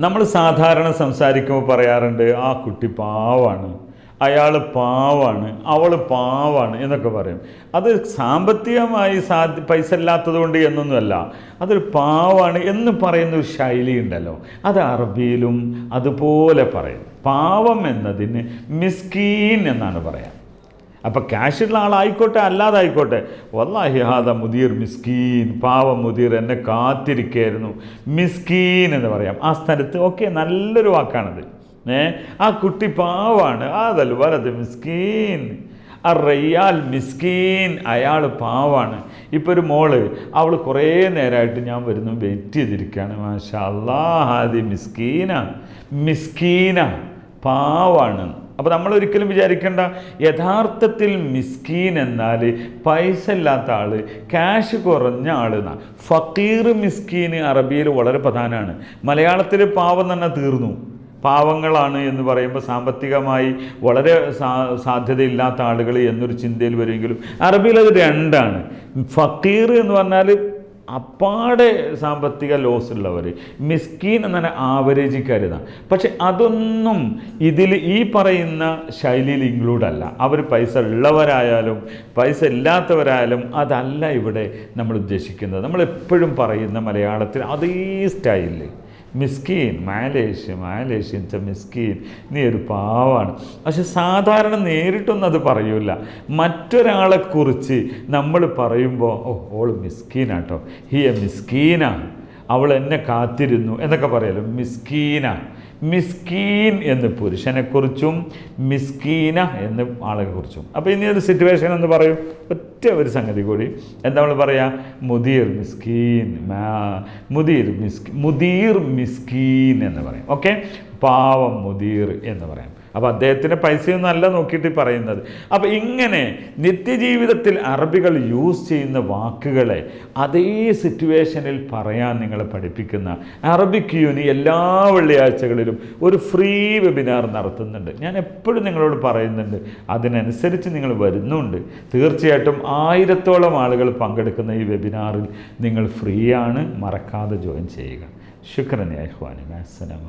നമ്മൾ സാധാരണ സംസാരിക്കുമ്പോൾ പറയാറുണ്ട് ആ കുട്ടി പാവാണ് അയാൾ പാവാണ് അവൾ പാവാണ് എന്നൊക്കെ പറയും. അത് സാമ്പത്തികമായി സാധ്യ പൈസ ഇല്ലാത്തത് കൊണ്ട് എന്നൊന്നുമല്ല അതൊരു പാവാണ് എന്ന് പറയുന്ന ഒരു ശൈലി ഉണ്ടല്ലോ. അത് അറബിയിലും അതുപോലെ പറയും. പാവം എന്നതിന് മിസ്കീൻ എന്നാണ് പറയാം. അപ്പം ക്യാഷുള്ള ആളായിക്കോട്ടെ അല്ലാതായിക്കോട്ടെ. വല്ലാഹി ഹാദ മുദീർ മിസ്കീൻ പാവം മുദീർ എന്നെ കാത്തിരിക്കായിരുന്നു. മിസ്കീൻ എന്ന് പറയാം. ആ സ്ഥലത്ത് ഓക്കെ നല്ലൊരു വാക്കാണത്. ഏ ആ കുട്ടി പാവാണ്. അതൽ വലത് മിസ്കീൻ. ആ റയ്യാൽ മിസ്കീൻ. അയാൾ പാവാണ്. ഇപ്പോൾ ഒരു മോൾ അവൾ കുറേ നേരമായിട്ട് ഞാൻ വരുന്നു വെയിറ്റ് ചെയ്തിരിക്കുകയാണ് മാഷാ അള്ളാഹാദി മിസ്കീന. മിസ്കീന പാവാണ്. അപ്പോൾ നമ്മൾ ഒരിക്കലും വിചാരിക്കേണ്ട യഥാർത്ഥത്തിൽ മിസ്കീൻ എന്നാൽ പൈസ ഇല്ലാത്ത ആൾ ക്യാഷ് കുറഞ്ഞ ആൾ എന്നാണ് ഫക്കീർ മിസ്കീൻ അറബിയിൽ വളരെ പ്രധാനമാണ് മലയാളത്തിൽ പാവം തന്നെ തീർന്നു. പാവങ്ങളാണ് എന്ന് പറയുമ്പോൾ സാമ്പത്തികമായി വളരെ സാ സാധ്യതയില്ലാത്ത ആളുകൾ എന്നൊരു ചിന്തയിൽ വരുമെങ്കിലും അറബിയിൽ അത് രണ്ടാണ്. ഫക്കീർ എന്ന് പറഞ്ഞാൽ അപ്പാടെ സാമ്പത്തിക ലോസ് ഉള്ളവർ മിസ്കീൻ എന്ന് പറഞ്ഞാൽ ആവറേജിക്കാരുതാണ് പക്ഷെ അതൊന്നും ഇതിൽ ഈ പറയുന്ന ശൈലിയിൽ ഇൻക്ലൂഡ് അല്ല. അവർ പൈസ ഉള്ളവരായാലും പൈസ ഇല്ലാത്തവരായാലും അതല്ല ഇവിടെ നമ്മൾ ഉദ്ദേശിക്കുന്നത്. നമ്മൾ എപ്പോഴും പറയുന്ന മലയാളത്തിൽ അതേ സ്റ്റൈലിൽ മിസ്കീൻ മാലേഷ്യ മാലേഷ്യൻ ച മിസ്കീൻ നീ ഒരു പാവാണ്. പക്ഷെ സാധാരണ നേരിട്ടൊന്നും അത് പറയൂല. മറ്റൊരാളെക്കുറിച്ച് നമ്മൾ പറയുമ്പോൾ ഓ ഓൾ മിസ്കീനാട്ടോ. ഹി എ മിസ്കീന. അവൾ എന്നെ കാത്തിരുന്നു എന്നൊക്കെ പറയല്ലോ. മിസ്കീന. മിസ്കീൻ എന്ന് പുരുഷനെക്കുറിച്ചും മിസ്കീന എന്ന് ആളെക്കുറിച്ചും. അപ്പോൾ ഇനി ഒരു സിറ്റുവേഷൻ എന്ന് പറയും. ഒറ്റ ഒരു സംഗതി കൂടി. എന്താ നമ്മൾ പറയാ? മുദീർ മിസ്കീൻ മുദീർ മിസ്കി മുദീർ മിസ്കീൻ എന്ന് പറയും. ഓക്കെ പാവം മുദീർ എന്ന് പറയാം. അപ്പോൾ അദ്ദേഹത്തിന് പൈസയൊന്നും അല്ല നോക്കിയിട്ട് പറയുന്നത്. അപ്പോൾ ഇങ്ങനെ നിത്യജീവിതത്തിൽ അറബികൾ യൂസ് ചെയ്യുന്ന വാക്കുകളെ അതേ സിറ്റുവേഷനിൽ പറയാൻ നിങ്ങളെ പഠിപ്പിക്കുന്ന അറബിക് യൂനി എല്ലാ വെള്ളിയാഴ്ചകളിലും ഒരു ഫ്രീ വെബിനാർ നടത്തുന്നുണ്ട്. ഞാൻ എപ്പോഴും നിങ്ങളോട് പറയുന്നുണ്ട് അതിനനുസരിച്ച് നിങ്ങൾ വരുന്നുണ്ട്. തീർച്ചയായിട്ടും ആയിരത്തോളം ആളുകൾ പങ്കെടുക്കുന്ന ഈ വെബിനാറിൽ നിങ്ങൾ ഫ്രീ ആണ് മറക്കാതെ ജോയിൻ ചെയ്യുക. ശുക്രൻ അഹ്വാനി അസ്സലാമ